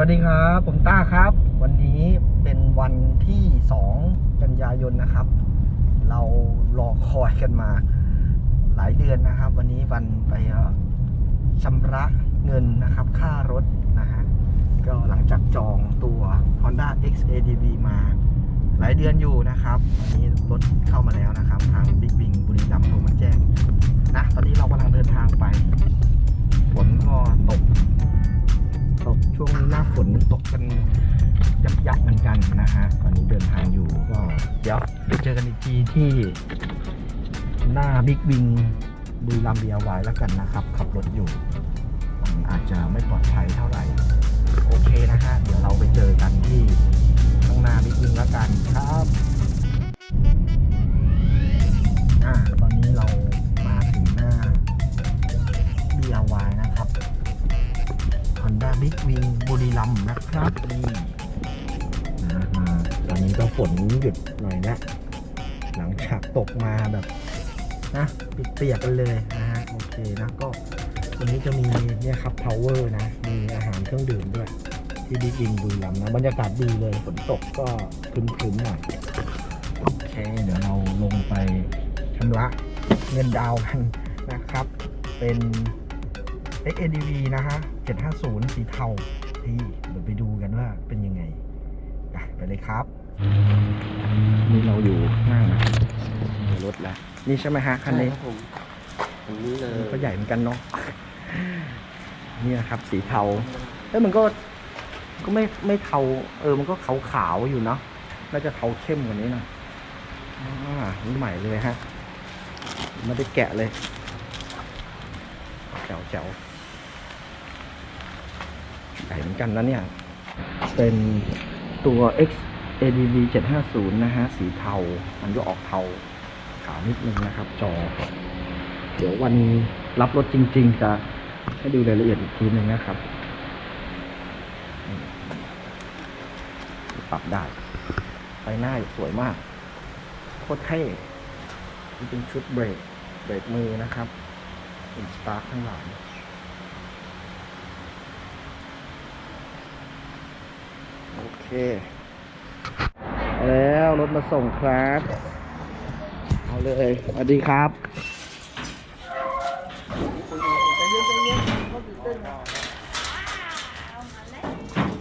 วัสดีครับ ผมต้าครับ วันนี้เป็นวันที่ 2 กันยายนนะครับ เรารอคอยกันมาหลายเดือนนะครับ วันนี้วันไปชำระเงินนะครับ ค่ารถนะฮะก็หลังจากจองตัว Honda XADV มา หลายเดือนอยู่นะครับ วันนี้รถเข้ามาแล้วนะครับ ทาง Big Wing บุรีรัมย์โทรมาแจ้งนะตอนนี้เรากำลังเดินทางไปฝนก็ตก ตกช่วงหน้าฝนตกกันยับยับๆเหมือนกันนะฮะตอนนี้เดินทางอยู่ก็เดี๋ยวไปเจอกันอีกทีที่หน้าบิ๊กวิงบุรีรัมย์เบียร์ไว้แล้วกันนะครับ ขับรถอยู่มันอาจจะไม่ปลอดภัยเท่าไหร่ โอเคนะฮะเดี๋ยวเราไปเจอกันที่ข้างหน้าบิ๊กวิงแล้วกันครับอ่าตอนนี้เรามาถึงหน้า BRY นะครั บ Honda Big Wing บุรีรัมย์นะครับนี่นะมาตอนนี้ก็ฝนหยุดหน่อยนะ หลังจากตกมาแบบนะปิดเปียกกันเลยนะฮะโอเคนะก็วันนี้จะมีเนี่ยครับ power นะ มีอาหารเครื่องดื่มด้วย ที่บิ๊กวิงบุรีรัมย์นะบรรยากาศดีเลยฝนตกก็ครึมๆหน่อยโอเค เดี๋ยวเราลงไปชำระเงินดาวกันนะครับ เป็น XADV นะฮะ 750 สีเทาที่เดี๋ยวไปดูกันว่าเป็นยังไง ไปไปเลยครับ นี่เราอยู่ข้างหน้านะครับในรถแล้ว นี่ใช่ไหมฮะคันนี้ผมอันนี้เลยก็ใหญ่เหมือนกันเนาะนี่นะครับสีเทาเอ้ยมันก็ก็ไม่ไม่เทา เออ มันก็ขาวขาวๆอยู่เนาะน่าจะเทาเข้มกว่านี้หน่อยอ่านี่ใหม่เลยฮะไม่ได้แกะเลยแจ๋วแจ๋ว ใหญ่เหมือนกันนะเนี่ย เป็นตัว X ADV 750 นะฮะ สีเทา มันก็ออกเทาขาวนิดนึงนะครับ จอ เดี๋ยววันรับรถจริง ๆ จะให้ดูรายละเอียดอีกทีหนึ่งนะครับ ปรับได้ไฟหน้าสวยมาก โคตรเท่เป็นชุดเบรก เบรกมือนะครับเป็นสตาร์ทข้างหลัง โอ เคแล้วรถมาส่งครับ เอาเลยสวัสดีครับ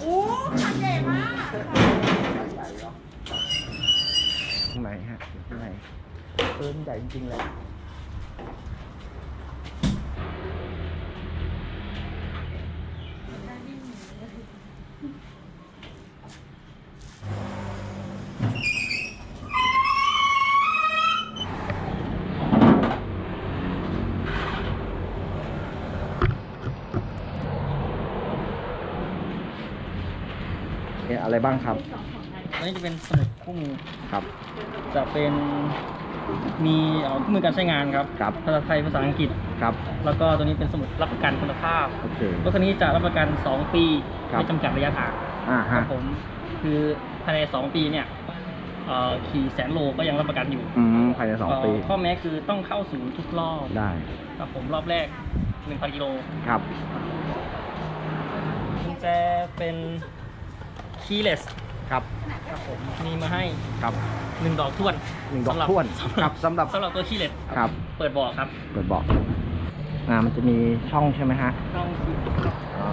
โอ้ขันใหญ่มากข้างในฮะอยู่ข้างในเอินใหญ่จริงๆเลย เนี่ยอะไรบ้างครับ อันนี้จะเป็นสมุดคู่มือครับ จะเป็นมีเอ่อคู่มือการใช้งานครับครับ ภาษาไทยภาษาอังกฤษ ครับ แล้วก็ตัวนี้เป็นสมุดรับประกันคุณภาพโอเค รถคันนี้จะรับประกัน 2 ปีครับ ไม่จำกัดระยะทางอ่าครัฮะบผมคือภายใน 2 ปีเนี่ยเอ่อขี่แสนโลก็ยังรับประกันอยู่อืมภายในสองปีเข้อแม้คือต้องเข้าศูนย์ทุกรอบได้ ครับผมรอบแรก1,000กิโล ครับ กุญแจเป็น keyless ครับครับผมมีมาให้ครับหนึ่งดอกท้วนหนึ่งดอกสำหรับท้วนสำหครัรับบสำหรับสำหรับตัว keyless ครับ เปิดเบาะครับ เปิดเบอกอ่ามันจะมีช่องใช่ไหมฮะช่องคีย์อ๋อ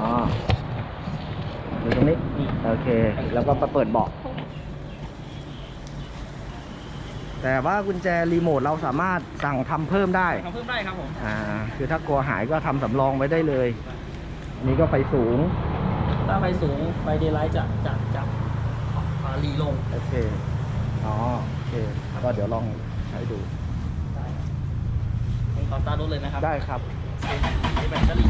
อยู่ตรงนี้นี่โอเค แล้วก็มาเปิดเบาะแต่ว่ากุญแจรีโมทเราสามารถสั่งทำเพิ่มได้ทำเพิ่มได้ครับผมอ่าคือถ้ากลัวหายก็ทำสำรองไว้ได้เลยอันนี้ก็ไฟสูง ถ้าไฟสูงไฟเดย์ไลท์จะจะจะอ่ารีลงโอเค อ๋อ โอเค ก็เดี๋ยวลองใช้ดู ได้ครับผมขอสตาร์ทรถเลยนะครับ ได้ครับใช้แบตเตอรี่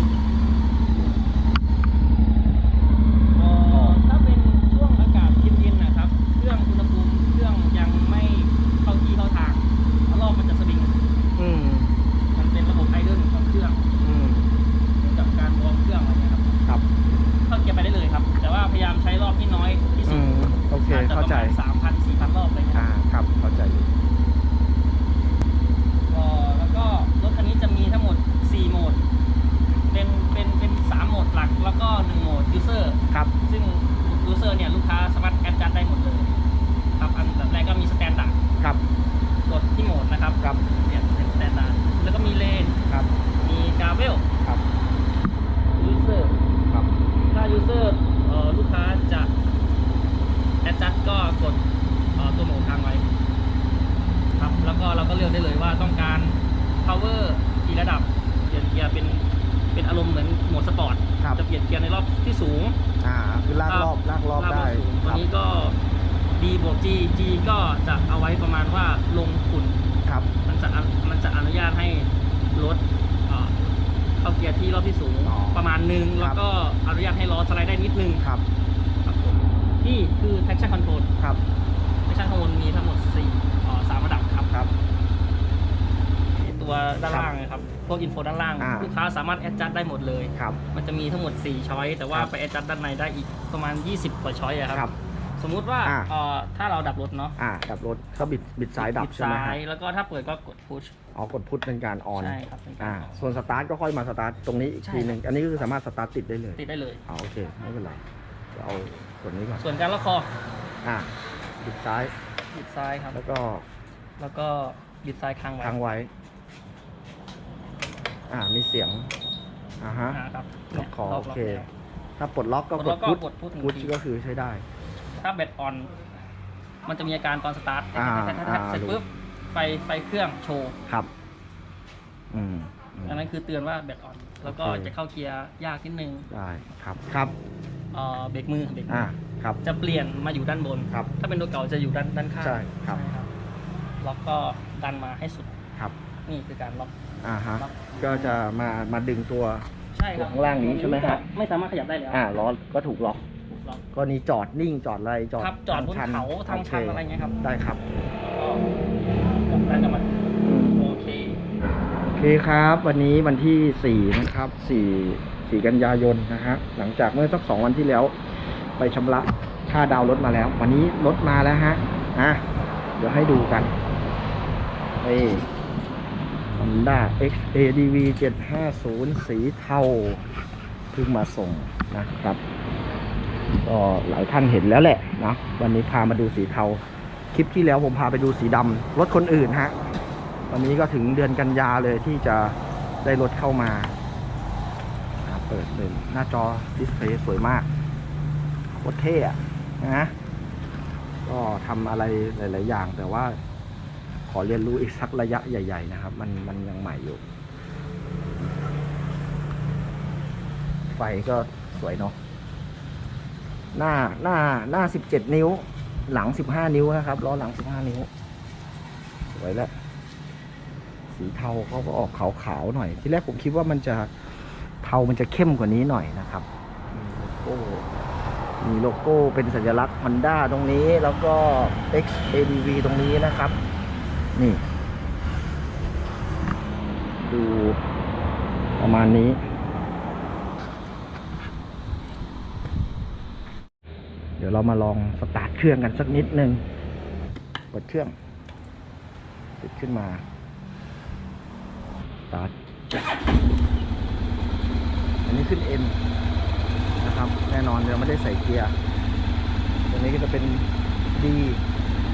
สูงอ่าคือลากรอบลากรอบลากได้สูงคตัวรับนี้ก็ D บวก G G ก็จะเอาไว้ประมาณว่าลงฝุ่นครับมันจะมันจะอนุญาตให้รถเอ่อเข้าเกียร์ที่รอบที่สูงอ๋อประมาณหนึ่งครับแล้วก็อนุญาตให้ล้อสไลด์ได้นิดนึงครับครับผมนี่คือ traction control ครับ traction control มีทั้งหมด4เอ่อสามระดับครับ ครับ ตัวด้านล่างนะครับ พ วกอินโฟด้านล่าง อ่าลูกค้าสามารถแอดจัดได้หมดเลย ครับ มันจะมีทั้งหมด 4 ช้อย แต่ว่าครับไปแอดจัดด้านในได้อีกประมาณ 20 กว่าช้อยอะครับครับสมมุติว่าอ่า เอ่อถ้าเราดับรถเนาะอ่าดับรถก็บิดบิดซ้ายดับใช่ไหมซ้าฮะยแล้วก็ถ้าเปิดก็กด push อ๋อกดพุทเป็นการออนใช่ครับเป็นการอ่าออนส่วนสตาร์ทก็ค่อยมาสตาร์ทตรงนี้อีกใช่ ทีหนึ่งอันนี้ก็คือสามารถสตาร์ทติดได้เลยติดได้เลย อ๋อโอเคไม่เป็นไรเดี๋ยวเอาส่วนนี้ก่อนส่วนการล็อกคออ่าบิดซ้ายบิดซ้ายครับ แล้วก็แล้วก็บิดซ้ายค้างไว้ ค้างไว้ อ่า มีเสียง อ่าฮะ อ่าครับล็อกคอนี่ยโอเคแล้วถ้าปลดล็อกก็ปลดกล็ดอกก็พุทกด push หนึ่งพุททีก็คือใช้ได้ ถ้าแบตออน มันจะมีอาการตอนสตาร์ทอ่าแท็กๆๆๆอ่า เสร็จปุ๊บไฟไฟเครื่องโชว์ ครับ อืมอืม อันนั้นคือเตือนว่าแบตออน แล้วก็โอเค จะเข้าเกียร์ยากนิดนึงได้ครับ ครับ เอ่อเบรกมือเบรกมือ่า อครับ จะเปลี่ยนมาอยู่ด้านบน ครับ ถ้าเป็นตัวเก่าจะอยู่ด้านด้านข้างใช่ครับครับล็อกก็ดันมาให้สุด ครับ นี่คือการล็อก อ่าฮะล็อกก็จะมามาดึงตัวใช่ครับข้างล่างนี้ใช่ไหมครับไม่สามารถขยับได้แล้วอ่าล้อก็ถูกล็อกล็อกก็นี้จอดนิ่งจอดอะไรจอดครับจอดบนทางเขาทางชันโคอะไรเงี้ยครับได้ครับ ก็ดันกลับมาอืมโอเค โอเคครับ วันนี้วันที่ 4 นะครับ 4 4 กันยายนนะฮะหลังจากเมื่อสักสองวันที่แล้ว ไปชำระค่าดาวน์รถมาแล้ว วันนี้รถมาแล้วฮะอะเดี๋ยวให้ดูกันนี่ Honda XADV 750 สีเทาเพิ่งมาส่งนะครับ ก็หลายท่านเห็นแล้วแหละนะวันนี้พามาดูสีเทา คลิปที่แล้วผมพาไปดูสีดำรถคนอื่นฮะวันนี้ก็ถึงเดือนกันยาเลยที่จะได้รถเข้ามา เปิดเลยหน้าจอดิสเพลย์สวยมากโคตรเท่อะนะก็ทำอะไรหลาย ๆ อย่างแต่ว่า ขอเรียนรู้อีกสักระยะใหญ่ ๆ นะครับ มันมันยังใหม่อยู่ ไฟก็สวยเนาะหน้าหน้าหน้าสิบเจ็ดนิ้ว หลังสิบห้านิ้วนะครับล้อหลังสิบห้านิ้ว สวยแล้ว สีเทาเขาก็ออกขาวๆหน่อย ที่แรกผมคิดว่ามันจะเทามันจะเข้มกว่านี้หน่อยนะครับมีโลโก้มีโลโก้เป็นสัญลักษณ์ Honda ตรงนี้แล้วก็ XADV ตรงนี้นะครับ นี่ ดูประมาณนี้ เดี๋ยวเรามาลองสตาร์ทเครื่องกันสักนิดนึงเปิดเครื่อง ติดขึ้นมาสตาร์ทอันนี้ขึ้น N นะครับ แน่นอนเราไม่ได้ใส่เกียร์ตรงนี้ก็จะเป็น D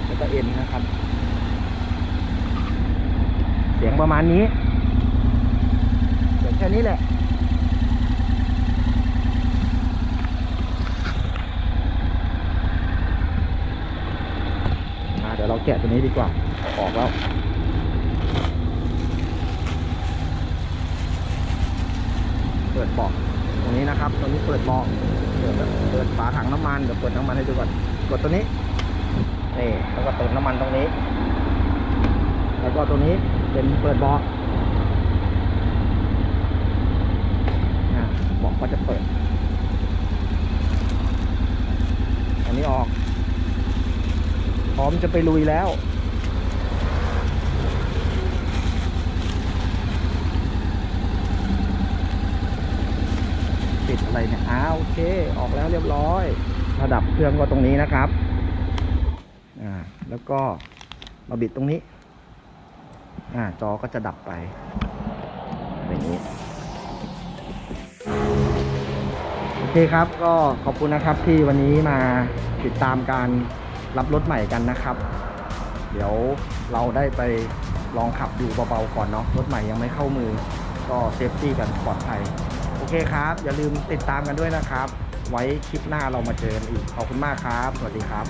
แล้วก็ N นะครับ เสียงประมาณนี้ เสียงแค่นี้แหละอาเดี๋ยวเราแกะตัวนี้ดีกว่าออกแล้วเปิดเบาะตรงนี้นะครับตัวนี้เปิดเบาะเปิดเปิดฝาถังน้ำมันเดี๋ยวเปิดน้ำมันให้ดูก่อนกดตัวนี้นี่แล้วก็เติมน้ำมันตรงนี้ แล้วก็ตัวนี้ เป็นเปิดบาะอ่าเบาะก็จะเปิด อันนี้ออก พร้อมจะไปลุยแล้วปิดอะไรเนี่ยอ้าวโอเค ออกแล้วเรียบร้อย ระดับเครื่องก็ตรงนี้นะครับ อ่า แล้วก็มาบิดตรงนี้ อ่าจอก็จะดับไปอย่างนี้โอเคครับก็ขอบคุณนะครับที่วันนี้มาติดตามการรับรถใหม่กันนะครับ เดี๋ยวเราได้ไปลองขับดูเบาๆก่อนเนาะรถใหม่ยังไม่เข้ามือ ก็เซฟตี้กันปลอดภัยโอเคครับ อย่าลืมติดตามกันด้วยนะครับ ไว้คลิปหน้าเรามาเจอกันอีกขอบคุณมากครับ สวัสดีครับ